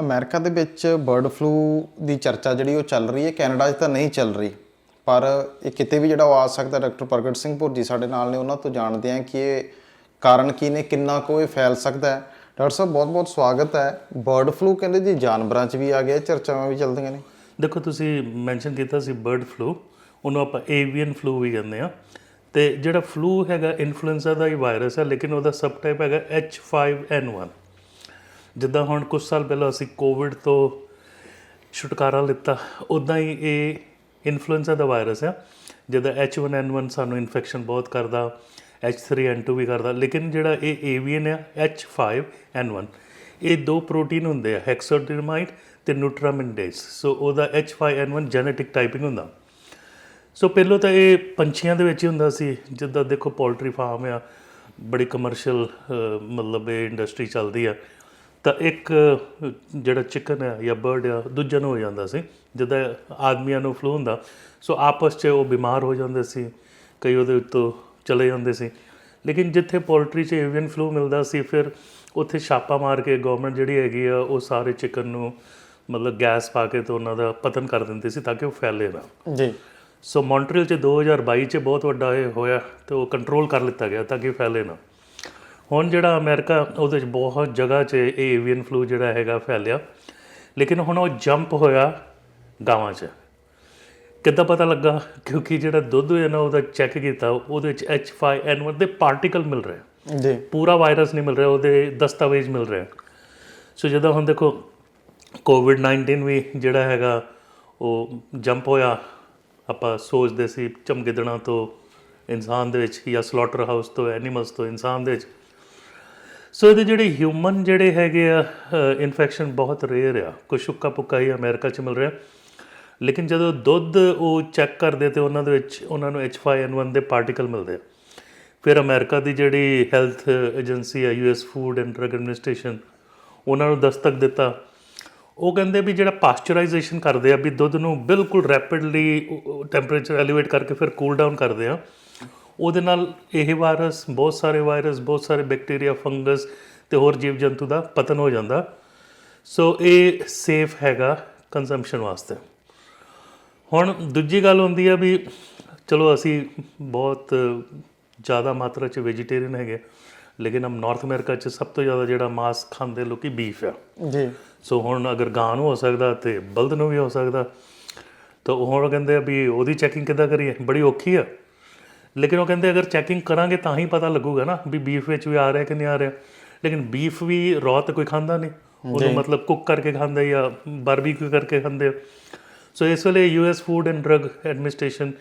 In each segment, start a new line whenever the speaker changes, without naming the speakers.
America ਦੇ ਵਿੱਚ bird flu ਦੀ ਚਰਚਾ ਜਿਹੜੀ ਉਹ ਚੱਲ ਰਹੀ ਹੈ, ਕੈਨੇਡਾ 'ਚ ਤਾਂ ਨਹੀਂ ਚੱਲ ਰਹੀ। ਪਰ ਇਹ ਕਿਤੇ ਵੀ ਜਿਹੜਾ ਉਹ ਆ ਸਕਦਾ, ਡਾਕਟਰ ਪ੍ਰਗਟ ਸਿੰਘ ਭੁਰਜੀ ਸਾਡੇ ਨਾਲ ਨੇ, ਉਹਨਾਂ ਤੋਂ ਜਾਣਦੇ ਹਾਂ ਕਿ ਇਹ ਕਾਰਨ ਕੀ ਨੇ, ਕਿੰਨਾ ਕੁ ਇਹ ਫੈਲ ਸਕਦਾ ਹੈ। ਡਾਕਟਰ ਸਾਹਿਬ, ਬਹੁਤ-ਬਹੁਤ ਸਵਾਗਤ ਹੈ। ਬਰਡ ਫਲੂ ਕਹਿੰਦੇ ਜੀ ਜਾਨਵਰਾਂ 'ਚ ਵੀ ਆ ਗਿਆ ਚਰਚਾਵਾਂ ਵੀ ਚੱਲਦੀਆਂ ਨੇ।
ਦੇਖੋ, ਤੁਸੀਂ ਮੈਂਸ਼ਨ ਕੀਤਾ ਸੀ ਬਰਡ ਫਲੂ, ਉਹਨੂੰ ਆਪਾਂ ਏਵੀਅਨ ਫਲੂ ਵੀ ਕਹਿੰਦੇ ਆ ਤੇ ਜਿਹੜਾ ਫਲੂ ਹੈਗਾ, ਇਨਫਲੂਐਂਜ਼ਾ ਦਾ ਹੀ ਵਾਇਰਸ ਹੈ, ਲੇਕਿਨ ਉਹਦਾ ਸਬ ਟਾਈਪ ਹੈਗਾ H5N1 ਜਿੱਦਾਂ ਹੁਣ ਕੁਝ ਸਾਲ ਪਹਿਲਾਂ ਅਸੀਂ ਕੋਵਿਡ ਤੋਂ ਛੁਟਕਾਰਾ ਲਿੱਤਾ ਉਦਾਂ ਹੀ ਇਹ ਇਨਫਲੂਐਂਜ਼ਾ ਦਾ ਵਾਇਰਸ ਹੈ ਜਿਹਦਾ H1N1 ਸਾਨੂੰ ਇਨਫੈਕਸ਼ਨ ਬਹੁਤ ਕਰਦਾ H3N2 ਵੀ ਕਰਦਾ, ਲੇਕਿਨ ਜਿਹੜਾ ਇਹ ਏਵੀਅਨ ਹੈ H5N1 ਇਹ ਦੋ ਪ੍ਰੋਟੀਨ ਹੁੰਦੇ ਆ ਹੈਕਸੋਡਰਮਾਈਡ ਤੇ ਨਿਊਟਰਾਮਿਨਡੇਸ ਸੋ ਉਹਦਾ H5N1 ਜੈਨੇਟਿਕ ਟਾਈਪਿੰਗ ਹੁੰਦਾ। ਸੋ ਪਹਿਲਾਂ ਤਾਂ ਇਹ ਪੰਛੀਆਂ ਦੇ ਵਿੱਚ ਹੀ ਹੁੰਦਾ ਸੀ, ਜਿੱਦਾਂ ਦੇਖੋ ਪੋਲਟਰੀ ਫਾਰਮ ਆ, ਬੜੀ ਕਮਰਸ਼ੀਅਲ ਮਤਲਬ ਇਹ ਇੰਡਸਟਰੀ ਚੱਲਦੀ ਆ ਤਾਂ ਇੱਕ ਜਿਹੜਾ ਚਿਕਨ ਹੈ ਜਾਂ ਬਰਡ ਆ ਦੂਜਾ ਨੂੰ ਹੋ ਜਾਂਦਾ ਸੀ ਜਿੱਦਾਂ ਆਦਮੀਆਂ ਨੂੰ ਫਲੂ ਹੁੰਦਾ ਸੋ ਆਪਸ 'ਚ ਉਹ ਬਿਮਾਰ ਹੋ ਜਾਂਦੇ ਸੀ ਕਈ ਉਹਦੇ ਉੱਤੋਂ ਚਲੇ ਜਾਂਦੇ ਸੀ। ਲੇਕਿਨ ਜਿੱਥੇ ਪੋਲਟਰੀ 'ਚ ਏਵੀਅਨ ਫਲੂ ਮਿਲਦਾ ਸੀ ਫਿਰ ਉੱਥੇ ਛਾਪਾ ਮਾਰ ਕੇ ਗਵਰਨਮੈਂਟ ਜਿਹੜੀ ਹੈਗੀ ਆ ਉਹ ਸਾਰੇ ਚਿਕਨ ਨੂੰ ਮਤਲਬ ਗੈਸ ਪਾ ਕੇ ਤੇ ਉਹਨਾਂ ਦਾ ਪਤਨ ਕਰ ਦਿੰਦੇ ਸੀ ਤਾਂ ਕਿ ਉਹ ਫੈਲੇ ਨਾ।
ਜੀ।
ਸੋ ਮੌਂਟਰੀਅਲ ਚ 2022 ਚ ਬਹੁਤ ਵੱਡਾ ਇਹ ਹੋਇਆ ਤੇ ਉਹ ਕੰਟਰੋਲ ਕਰ ਲਿੱਤਾ ਗਿਆ ਤਾਂ ਕਿ ਫੈਲੇ ਨਾ। ਹੁਣ ਜਿਹੜਾ ਅਮਰੀਕਾ ਉਹਦੇ ਚ ਬਹੁਤ ਜਗ੍ਹਾ 'ਚ ਇਹ ਏਵੀਅਨ ਫਲੂ ਜਿਹੜਾ ਹੈਗਾ ਫੈਲਿਆ। ਲੇਕਿਨ ਹੁਣ ਉਹ ਜੰਪ ਹੋਇਆ ਗਾਵਾਂ 'ਚ। ਕਿੱਦਾਂ ਪਤਾ ਲੱਗਾ? ਕਿਉਂਕਿ ਜਿਹੜਾ ਦੁੱਧ ਹੈ ਨਾ ਉਹਦਾ ਚੈੱਕ ਕੀਤਾ ਉਹਦੇ ਵਿੱਚ H5N1 ਦੇ ਪਾਰਟੀਕਲ ਮਿਲ ਰਹੇ।
ਜੀ।
ਪੂਰਾ ਵਾਇਰਸ ਨਹੀਂ ਮਿਲ ਰਿਹਾ ਉਹਦੇ ਦਸਤਾਵੇਜ਼ ਮਿਲ ਰਹੇ। ਸੋ ਜਦੋਂ ਹੁਣ ਦੇਖੋ ਕੋਵਿਡ 19 ਵੀ ਜਿਹੜਾ ਹੈਗਾ ਉਹ ਜੰਪ ਹੋਇਆ। ਆਪਾਂ ਸੋਚਦੇ ਸੀ ਚਮਗਿੱਦੜਾਂ ਤੋਂ ਇਨਸਾਨ ਦੇ ਵਿੱਚ ਜਾਂ ਸਲੋਟਰ ਹਾਊਸ ਤੋਂ ਐਨੀਮਲਸ ਤੋਂ ਇਨਸਾਨ ਦੇ ਵਿੱਚ। ਸੋ ਇਹਦੇ ਜਿਹੜੇ ਹਿਊਮਨ ਜਿਹੜੇ ਹੈਗੇ ਆ ਇਨਫੈਕਸ਼ਨ ਬਹੁਤ ਰੇਅਰ ਆ। ਕੁਛ ਹੁੱਕਾ ਪੁੱਕਾ ਹੀ ਅਮਰੀਕਾ 'ਚ ਮਿਲ ਰਿਹਾ। ਲੇਕਿਨ ਜਦੋਂ ਦੁੱਧ ਉਹ ਚੈੱਕ ਕਰਦੇ ਤੇ ਉਹਨਾਂ ਦੇ ਵਿੱਚ ਉਹਨਾਂ ਨੂੰ H5N1 ਦੇ ਪਾਰਟੀਕਲ ਮਿਲਦੇ ਆ। ਫਿਰ ਅਮਰੀਕਾ ਦੀ ਜਿਹੜੀ ਹੈਲਥ ਏਜੰਸੀ ਹੈ US Food and Drug Administration ਉਹਨਾਂ ਨੂੰ ਦਸਤਕ ਦਿੱਤਾ। ਉਹ ਕਹਿੰਦੇ ਵੀ ਜਿਹੜਾ ਪਾਸਚਰਾਈਜੇਸ਼ਨ ਕਰਦੇ ਆ, ਵੀ ਦੁੱਧ ਨੂੰ ਬਿਲਕੁਲ ਰੈਪਿਡਲੀ ਟੈਂਪਰੇਚਰ ਐਲੀਵੇਟ ਕਰਕੇ ਫਿਰ ਕੂਲ ਡਾਊਨ ਕਰਦੇ ਆ। ਉਹਦੇ ਨਾਲ ਇਹ ਵਾਇਰਸ ਬਹੁਤ ਸਾਰੇ ਵਾਇਰਸ ਬਹੁਤ ਸਾਰੇ ਬੈਕਟੀਰੀਆ ਫੰਗਸ ਤੇ ਹੋਰ ਜੀਵ ਜੰਤੂ ਦਾ ਪਤਨ ਹੋ ਜਾਂਦਾ। ਸੋ ਇਹ ਸੇਫ ਹੈਗਾ ਕੰਜ਼ੰਪਸ਼ਨ ਵਾਸਤੇ। ਹੁਣ ਦੂਜੀ ਗੱਲ ਹੁੰਦੀ ਆ ਵੀ ਚਲੋ ਅਸੀਂ ਬਹੁਤ ਜ਼ਿਆਦਾ ਮਾਤਰਾ 'ਚ ਵੈਜੀਟੇਰੀਅਨ ਹੈਗੇ ਲੇਕਿਨ ਹਮ ਨਾਰਥ ਅਮਰੀਕਾ 'ਚ ਸਭ ਤੋਂ ਜ਼ਿਆਦਾ ਜਿਹੜਾ ਮਾਸ ਖਾਂਦੇ ਲੋਕੀ ਬੀਫ ਆ।
ਜੀ।
ਸੋ ਹੁਣ ਅਗਰ ਗਾਂ ਨੂੰ ਹੋ ਸਕਦਾ ਤੇ ਬਲਦ ਨੂੰ ਵੀ ਹੋ ਸਕਦਾ ਤਾਂ ਉਹ ਹੁਣ ਕਹਿੰਦੇ ਆ ਵੀ ਉਹਦੀ ਚੈਕਿੰਗ ਕਿੱਦਾਂ ਕਰੀਏ? ਬੜੀ ਔਖੀ ਆ। ਲੇਕਿਨ ਉਹ ਕਹਿੰਦੇ ਅਗਰ ਚੈਕਿੰਗ ਕਰਾਂਗੇ ਤਾਂ ਹੀ ਪਤਾ ਲੱਗੂਗਾ ਨਾ ਵੀ ਬੀਫ ਵਿੱਚ ਵੀ ਆ ਰਿਹਾ ਕਿ ਨਹੀਂ ਆ ਰਿਹਾ। ਲੇਕਿਨ ਬੀਫ ਵੀ ਰॉ ਤੇ ਕੋਈ ਖਾਂਦਾ ਨਹੀਂ। ਉਹਨੂੰ ਮਤਲਬ ਕੁੱਕ ਕਰਕੇ ਖਾਂਦੇ ਜਾਂ ਬਾਰਬੀਕਿਊ ਕਰਕੇ ਖਾਂਦੇ। ਸੋ ਇਸ ਵੇਲੇ US Food and Drug Administration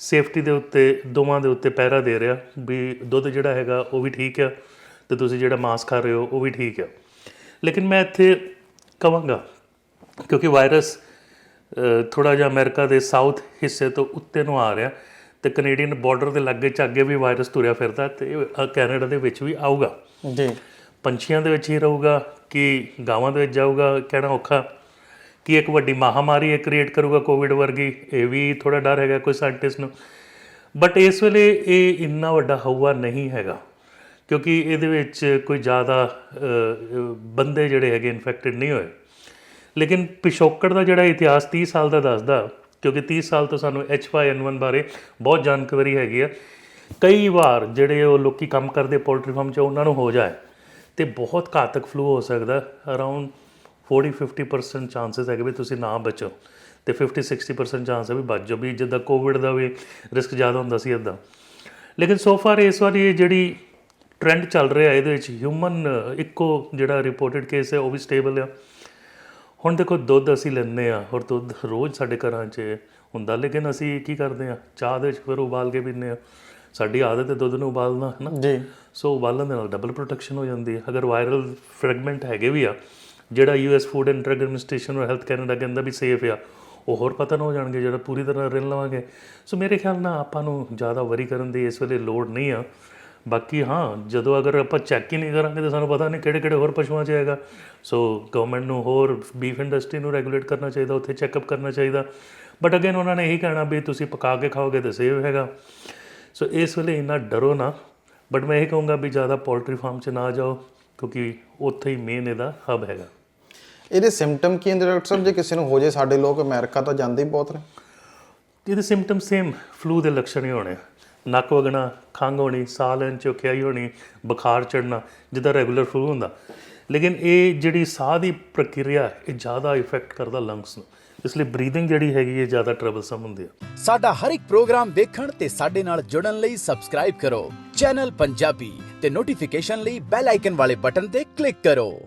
safety ਦੇ ਉੱਤੇ ਦੋਵਾਂ ਦੇ ਉੱਤੇ ਪਹਿਰਾ ਦੇ ਰਿਹਾ ਵੀ ਦੁੱਧ ਜਿਹੜਾ ਹੈਗਾ ਉਹ ਵੀ ਠੀਕ ਆ ਤੇ ਤੁਸੀਂ ਜਿਹੜਾ ਮਾਸ ਖਾ ਰਹੇ ਹੋ ਉਹ ਵੀ ਠੀਕ ਆ। ਲੇਕਿਨ ਮੈਂ ਇੱਥੇ ਕਵਾਂਗਾ ਕਿਉਂਕਿ ਵਾਇਰਸ ਥੋੜਾ ਜਿਹਾ ਅਮਰੀਕਾ ਦੇ ਸਾਊਥ ਹਿੱਸੇ ਤੋਂ ਉੱਤੇ ਨੂੰ ਆ ਰਿਹਾ। ਤੇ ਕੈਨੇਡੀਅਨ ਬਾਰਡਰ ਦੇ ਲੱਗੇ ਚ ਅੱਗੇ ਵੀ ਵਾਇਰਸ ਤੁਰਿਆ ਫਿਰਦਾ ਤੇ ਇਹ ਕੈਨੇਡਾ ਦੇ ਵਿੱਚ ਵੀ ਆਊਗਾ।
ਜੀ।
ਪੰਛੀਆਂ ਦੇ ਵਿੱਚ ਹੀ ਰਹੂਗਾ ਕਿ ਗਾਵਾਂ ਦੇ ਵਿੱਚ ਜਾਊਗਾ ਕਹਿਣਾ ਔਖਾ। ਕਿ ਇੱਕ ਵੱਡੀ ਮਹਾਮਾਰੀ ਇਹ ਕ੍ਰੀਏਟ ਕਰੂਗਾ ਕੋਵਿਡ ਵਰਗੀ? ਇਹ ਵੀ ਥੋੜਾ ਡਰ ਹੈਗਾ ਕੋਈ ਸਾਇੰਟਿਸਟ ਨੂੰ। ਬਟ ਇਸ ਵੇਲੇ ਇਹ ਇੰਨਾ ਵੱਡਾ ਹਊਆ ਨਹੀਂ ਹੈਗਾ। ਕਿਉਂਕਿ ਇਹਦੇ ਵਿੱਚ ਕੋਈ ਜ਼ਿਆਦਾ ਬੰਦੇ ਜਿਹੜੇ ਹੈਗੇ ਇਨਫੈਕਟਡ ਨਹੀਂ ਹੋਏ। ਲੇਕਿਨ ਪਿਛੋਕੜ ਦਾ ਜਿਹੜਾ ਇਤਿਹਾਸ 30 ਸਾਲ ਦਾ ਦੱਸਦਾ ਕਿਉਂਕਿ 30 ਸਾਲ ਤੋਂ ਸਾਨੂੰ H5N1 ਬਾਰੇ ਬਹੁਤ ਜਾਣਕਾਰੀ ਹੈਗੀ ਆ। ਕਈ ਵਾਰ ਜਿਹੜੇ ਉਹ ਲੋਕੀ ਕੰਮ ਕਰਦੇ ਪੋਲਟਰੀ ਫਾਰਮ 'ਚ, ਉਹਨਾਂ ਨੂੰ ਹੋ ਜਾਏ ਤੇ ਬਹੁਤ ਘਾਤਕ ਫਲੂ ਹੋ ਸਕਦਾ। ਅਰਾਊਂਡ 40 50% ਚਾਂਸਸ ਹੈਗੇ ਵੀ ਤੁਸੀਂ ਨਾ ਬਚੋ ਤੇ 50 60% ਚਾਂਸ ਹੈ ਵੀ ਬਚ ਜਾਓ ਵੀ ਜਿੱਦਾਂ ਕੋਵਿਡ ਦਾ ਵੀ ਰਿਸਕ ਜ਼ਿਆਦਾ ਹੁੰਦਾ ਸੀ ਇਦਾਂ ਲੇਕਿਨ ਸੋ ਫਾਰ ਇਸ ਵਾਰੀ ਇਹ ਜਿਹੜੀ ਟ੍ਰੈਂਡ ਚੱਲ ਰਿਹਾ, ਇਹਦੇ ਵਿੱਚ ਹਿਊਮਨ ਇੱਕੋ ਜਿਹੜਾ ਰਿਪੋਰਟਡ ਕੇਸ ਹੈ, ਉਹ ਵੀ ਸਟੇਬਲ ਆ। ਹੁਣ ਦੇਖੋ ਦੁੱਧ ਅਸੀਂ ਲੈਂਦੇ ਆ ਔਰ ਦੁੱਧ ਰੋਜ਼ ਸਾਡੇ ਘਰਾਂ 'ਚ ਹੁੰਦਾ ਲੇਕਿਨ ਅਸੀਂ ਕੀ ਕਰਦੇ ਆ ਚਾਹ ਦੇ ਵਿੱਚ ਫਿਰ ਉਬਾਲ ਕੇ ਪੀਂਦੇ ਆ ਸਾਡੀ ਆਦਤ ਹੈ ਦੁੱਧ ਨੂੰ ਉਬਾਲਣਾ ਹੈ ਨਾ?
ਜੀ।
ਸੋ ਉਬਾਲਣ ਦੇ ਨਾਲ ਡਬਲ ਪ੍ਰੋਟੈਕਸ਼ਨ ਹੋ ਜਾਂਦੀ ਹੈ। ਅਗਰ ਵਾਇਰਲ ਫ੍ਰੈਗਮੈਂਟ ਹੈਗੇ ਵੀ ਆ ਜਿਹੜਾ US Food and Drug Administration ਔਰ ਹੈਲਥ ਕੈਨੇਡਾ ਕਹਿੰਦਾ ਵੀ ਸੇਫ ਆ ਉਹ ਹੋਰ ਪਤਨ ਹੋ ਜਾਣਗੇ ਜਿਹੜਾ ਪੂਰੀ ਤਰ੍ਹਾਂ ਰਿਨ ਲਵਾਂਗੇ। ਸੋ ਮੇਰੇ ਖਿਆਲ ਨਾਲ ਆਪਾਂ ਨੂੰ ਜ਼ਿਆਦਾ ਵਰੀ ਕਰਨ ਦੀ ਇਸ ਵੇਲੇ ਲੋੜ ਨਹੀਂ ਆ। ਬਾਕੀ ਹਾਂ ਜਦੋਂ ਅਗਰ ਆਪਾਂ ਚੈੱਕ ਹੀ ਨਹੀਂ ਕਰਾਂਗੇ ਤਾਂ ਸਾਨੂੰ ਪਤਾ ਨਹੀਂ ਕਿਹੜੇ ਕਿਹੜੇ ਹੋਰ ਪਸ਼ੂਆਂ 'ਚ ਹੈਗਾ। ਸੋ ਗਵਰਨਮੈਂਟ ਨੂੰ ਹੋਰ ਬੀਫ ਇੰਡਸਟਰੀ ਨੂੰ ਰੈਗੂਲੇਟ ਕਰਨਾ ਚਾਹੀਦਾ ਉੱਥੇ ਚੈੱਕਅਪ ਕਰਨਾ ਚਾਹੀਦਾ। ਬਟ ਅਗੇਨ ਉਹਨਾਂ ਨੇ ਇਹੀ ਕਹਿਣਾ ਵੀ ਤੁਸੀਂ ਪਕਾ ਕੇ ਖਾਓਗੇ ਤਾਂ ਸੇਫ ਹੈਗਾ। ਸੋ ਇਸ ਵੇਲੇ ਇੰਨਾ ਡਰੋ ਨਾ। ਬਟ ਮੈਂ ਇਹ ਕਹੂੰਗਾ ਵੀ ਜ਼ਿਆਦਾ ਪੋਲਟਰੀ ਫਾਰਮ 'ਚ ਨਾ ਜਾਓ ਕਿਉਂਕਿ ਉੱਥੇ ਹੀ ਮੇਨ ਇਹਦਾ ਹਬ ਹੈਗਾ।
ਇਹਦੇ ਸਿੰਪਟਮ ਕੀ ਹੁੰਦੇ ਡਾਕਟਰ ਸਾਹਿਬ? ਜੇ ਕਿਸੇ ਨੂੰ ਹੋ ਜੇ ਸਾਡੇ ਲੋਕ ਅਮਰੀਕਾ ਤਾਂ ਜਾਂਦੇ ਹੀ ਬਹੁਤ ਨੇ।
ਇਹਦੇ ਸਿੰਪਟਮ ਸੇਮ ਫਲੂ ਦੇ ਲੱਛਣ ਹੀ ਹੋਣੇ ਨੱਕ ਵਗਣਾ, ਖੰਘ ਹੋਣੀ, ਸਾਹ ਲੈਣ ਚ ਔਖਿਆਈ ਹੋਣੀ, ਬੁਖਾਰ ਚੜਨਾ ਜਿੱਦਾਂ ਰੈਗੂਲਰ ਫਲੂ ਹੁੰਦਾ। ਲੇਕਿਨ ਇਹ ਜਿਹੜੀ ਸਾਹ ਦੀ ਪ੍ਰਕਿਰਿਆ, ਇਹ ਜ਼ਿਆਦਾ ਇਫੈਕਟ ਕਰਦਾ ਲੰਗਸ ਨੂੰ। ਇਸ ਲਈ ਬਰੀਥਿੰਗ ਜਿਹੜੀ ਹੈਗੀ, ਇਹ ਜ਼ਿਆਦਾ ਟਰਬਲਸਮ ਹੁੰਦੀ ਹੈ
ਸਾਡਾ ਹਰ ਇੱਕ ਪ੍ਰੋਗਰਾਮ ਦੇਖਣ ਤੇ ਸਾਡੇ ਨਾਲ ਜੁੜਨ ਲਈ ਸਬਸਕ੍ਰਾਈਬ ਕਰੋ। ਚੈਨਲ ਪੰਜਾਬੀ ਤੇ ਨੋਟੀਫਿਕੇਸ਼ਨ ਲਈ ਬੈਲ ਆਈਕਨ ਵਾਲੇ ਬਟਨ ਤੇ ਕਲਿੱਕ ਕਰੋ।